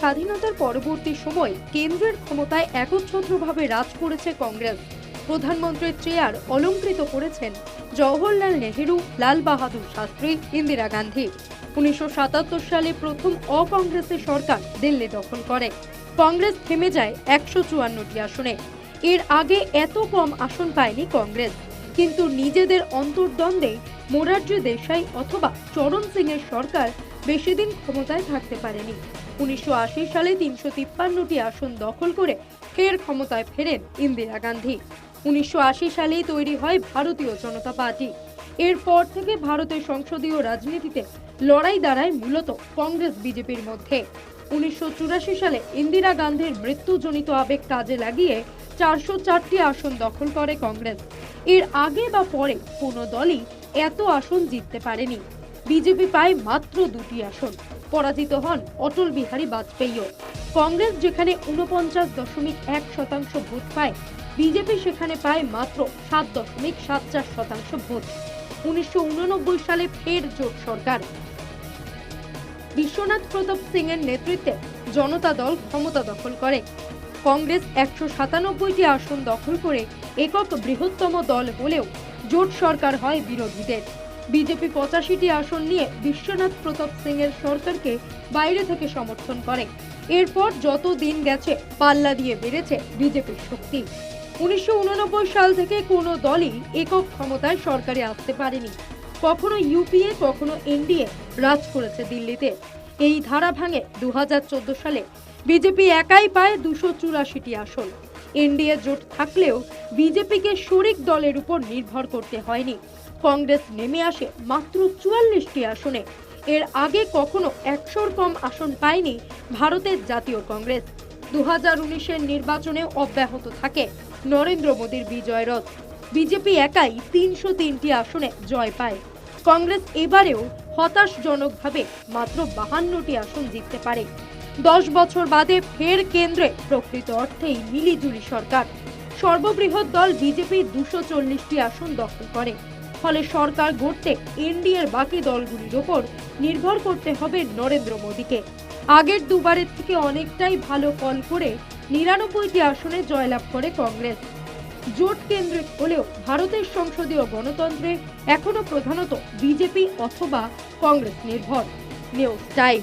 স্বাধীনতার পরবর্তী সময় কেন্দ্রের ক্ষমতায় একচ্ছত্রভাবে রাজ করেছে কংগ্রেস। প্রধানমন্ত্রীর চেয়ার অলঙ্কৃত করেছেন জওহরলাল নেহেরু, লাল বাহাদুর শাস্ত্রী, ইন্দিরা গান্ধী। উনিশশো সাতাত্তর সালে প্রথম অকংগ্রেসের সরকার দিল্লি দখল করে। কংগ্রেস থেমে যায় একশো চুয়ান্নটি আসনে। এর আগে এত কম আসন পায়নি কংগ্রেস। কিন্তু নিজেদের অন্তর্দ্বন্দ্বে মোরারজি দেশাই অথবা চরণ সিং এর সরকার বেশি দিন ক্ষমতায় থাকতে পারেনি। উনিশশো আশি সালে তিনশো তিপ্পান্নটি আসন দখল করে ফের ক্ষমতায় ফেরেন ইন্দিরা গান্ধী। উনিশশো আশি সালেই তৈরি হয় ভারতীয় জনতা পার্টি। এরপর থেকে ভারতের সংসদীয় রাজনীতিতে লড়াই দাঁড়ায় মূলত কংগ্রেস বিজেপির মধ্যে। উনিশশো চুরাশি সালে ইন্দিরা গান্ধীর মৃত্যুজনিত আবেগ কাজে লাগিয়ে চারশো চারটি আসন দখল করে কংগ্রেস। এর আগে বা পরে কোনো দলই এত আসন জিততে পারেনি। বিজেপি পায় মাত্র দুটি আসন। পরাজিত হন অটল বিহারী বাজপেয়ীও। কংগ্রেস যেখানে উনপঞ্চাশ দশমিক এক শতাংশ ভোট পায়, বিজেপি সেখানে পায় মাত্র সাত দশমিক সাত চার শতাংশ ভোট। উনিশশো উননব্বই সালে ফের জোট সরকার। বিশ্বনাথ প্রতাপ সিং এর নেতৃত্বে জনতা দল ক্ষমতা দখল করে। কংগ্রেস একশো সাতানব্বইটি আসন দখল করে একক বৃহত্তম দল হলেও জোট সরকার হয় বিরোধীদের। বিজেপি পঁচাশিটি আসন নিয়ে বিশ্বনাথ প্রতাপ সিং এর সরকারকে বাইরে থেকে সমর্থন করে। এরপর যত দিন গেছে, পাল্লা দিয়ে বেড়েছে বিজেপির শক্তি। উনিশশো উননব্বই সাল থেকে কোনো দলই একক ক্ষমতায় সরকারে আসতে পারেনি। কখনো ইউপিএ, কখনো এনডিএ রাজ করেছে দিল্লিতে। এই ধারা ভাঙে দু হাজার চোদ্দ সালে বিজেপি একাই পায় দুশো চুরাশিটি আসন। এনডিএ জোট থাকলেও বিজেপিকে শরিক দলের উপর নির্ভর করতে হয়নি। কংগ্রেস নেমে আসে মাত্র চুয়াল্লিশটি আসনে। এর আগে কখনো একশোর কম আসন পায়নি ভারতের জাতীয় কংগ্রেস। দু হাজার উনিশের নির্বাচনে অব্যাহত থাকে নরেন্দ্র মোদীর বিজয় রথ। বিজেপি একাই তিনশো তিনটি আসনে জয় পায়। কংগ্রেস এবারেও হতাশজনকভাবে মাত্র বাহান্নটি আসন জিততে পারে। দশ বছর বাদে ফের কেন্দ্রে প্রকৃত অর্থেই মিলিজুলি সরকার। সর্ববৃহৎ দল বিজেপি দুশো চল্লিশটি আসন দখল করে। ফলে সরকার গড়তে এনডিএর বাকি দলগুলির ওপর নির্ভর করতে হবে নরেন্দ্র মোদীকে। আগের দুবারের থেকে অনেকটাই ভালো ফল করে নিরানব্বইটি আসনে জয়লাভ করে কংগ্রেস। জোট কেন্দ্রিক হলেও ভারতের সংসদীয় গণতন্ত্রে এখনও প্রধানত বিজেপি অথবা কংগ্রেস নির্ভর। News time